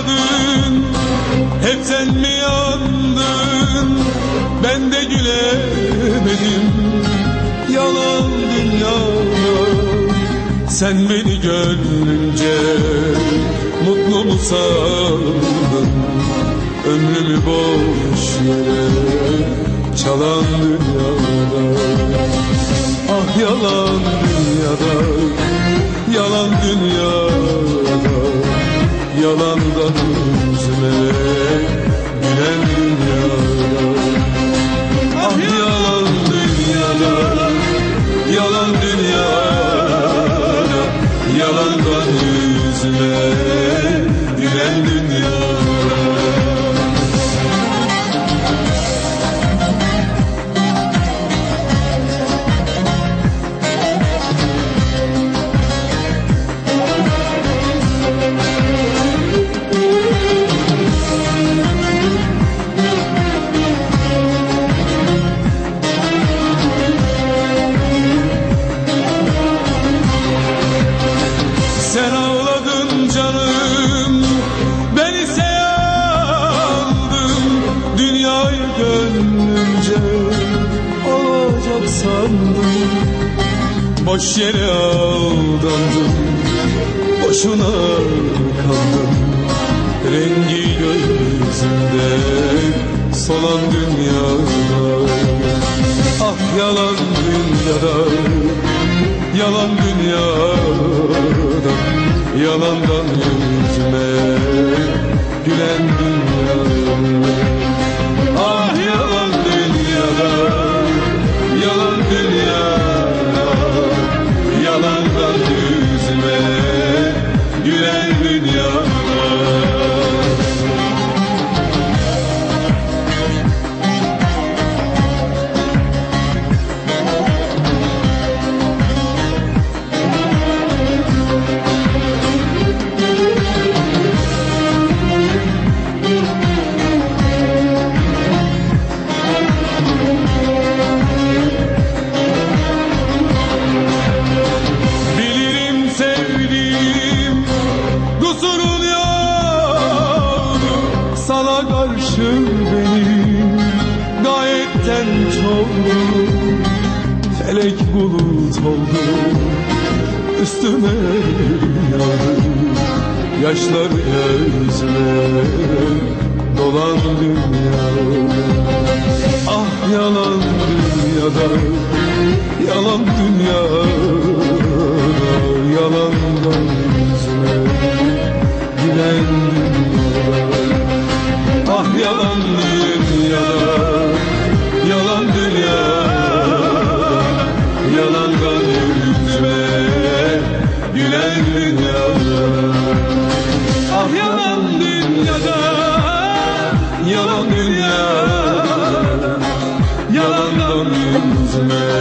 yağdın Hep sen mi yandın? Ben de gülemedim. Yalan dünyada Sen beni görünce Mutlu mu sandın? Ömrümü boş yere Çalan dünyada. Ah yalan dünyada Yalan dünyada. Yalan Üzme Gülen dünyada sandım. Boş yere aldandım. Boşuna kaldım. Rengi gözümde Solan dünyada Ah yalan dünyada Yalan dünyada Yalandan yüzme Gülen dünyada dünyada karşı benim gayetten çoktu Felek bulut oldu üstüme yağdı Yaşlar gözüme dolan dünyada. Ah yalan dünyada Yalan dünyada Yalandan yüzüme Gülen yalan dünyada Yalan dünyada Yalandan yüzüme Gülen dünyada Ah yalan dünyada Yalan dünyada Yalandan yüzüme